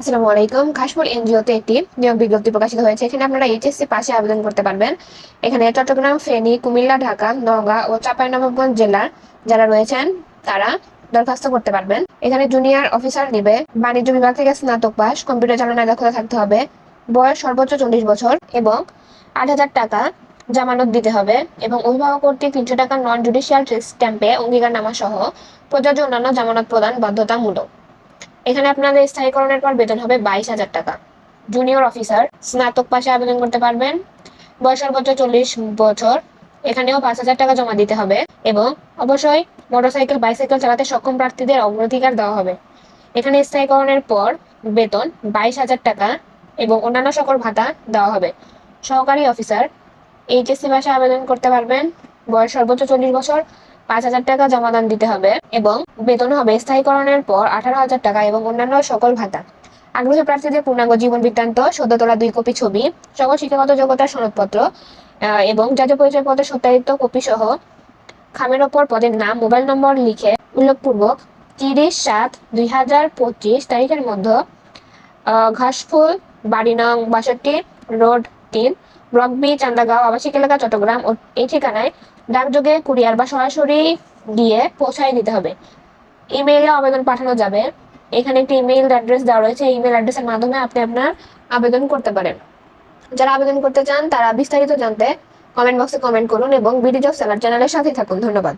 আসসালামু আলাইকুম। কাশফুল এনজিওতে একটি নিয়োগ বিজ্ঞপ্তি প্রকাশিত হয়েছে। এখানে আপনারা এইচএসসি পাশে আবেদন করতে পারবেন। এখানে চট্টগ্রাম, ফেনী, কুমিল্লা, ঢাকা, নওগাঁ ও চাঁপাইনবাবগঞ্জ জেলার যারা রয়েছেন, তারা দরখাস্ত করতে পারবেন। এখানে জুনিয়র অফিসার নিবে। বাণিজ্য বিভাগ থেকে স্নাতক পাস। কম্পিউটার চালানোর দক্ষতা থাকতে হবে। বয়স সর্বোচ্চ চল্লিশ বছর এবং আট হাজার টাকা জামানত দিতে হবে এবং অভিভাবক কর্তৃক তিনশো টাকা নন জুডিশিয়াল স্ট্যাম্পে অঙ্গীকারনামা সহ প্রযোজ্য অন্যান্য জামানত প্রদান বাধ্যতামূলক। এখানে আপনাদের স্থায়ীকরণের পর বেতন হবে বাইশ হাজার টাকা। জুনিয়র অফিসার স্নাতক পাশে আবেদন করতে পারবেন। বয়স সর্বোচ্চ চল্লিশ বছর। এখানেও পাঁচ হাজার টাকা জমা দিতে হবে এবং অবশ্যই মোটরসাইকেল বাইসাইকেল চালাতে সক্ষম প্রার্থীদের অগ্রাধিকার দেওয়া হবে। এখানে স্থায়ীকরণের পর বেতন বাইশ হাজার টাকা এবং অন্যান্য সকল ভাতা দেওয়া হবে। সহকারী অফিসার এইচএসসি ভাষা আবেদন করতে পারবেন। বয়স সর্বোচ্চ চল্লিশ বছর। পাঁচ হাজার টাকা জমাদান দিতে হবে এবং বেতন হবে স্থায়ীকরণের পর আঠারো হাজার টাকা এবং অন্যান্য সকল ভাতা। আগ্রহী প্রার্থীদের পূর্ণাঙ্গ জীবন বৃত্তান্ত সদ্য তোলা দুই কপি ছবি সকল শিক্ষাগত যোগ্যতার সনদপত্র এবং জাতীয় পরিচয় পত্রের সত্যায়িত কপি সহ খামের ওপর পদের নাম, মোবাইল নম্বর লিখে উল্লেখপূর্বক তিরিশ সাত দুই হাজার পঁচিশ তারিখের মধ্যে ঘাসফুল বাড়ি নং বাষট্টি, রোড তিন ব্লক বি চান্দাগাঁও, আবাসিক এলাকা, চট্টগ্রাম এই ঠিকানায় ডাকযোগে কুরিয়ার বা সরাসরি গিয়ে পৌঁছায় দিতে হবে। ইমেইলে আবেদন পাঠানো যাবে। এখানে একটি ইমেইল অ্যাড্রেস দেওয়া রয়েছে। ইমেল অ্যাড্রেসের মাধ্যমে আপনি আপনার আবেদন করতে পারেন। যারা আবেদন করতে চান, তারা বিস্তারিত জানতে কমেন্ট বক্সে কমেন্ট করুন এবং বিডি জব সেলার চ্যানেলের সাথেই থাকুন। ধন্যবাদ।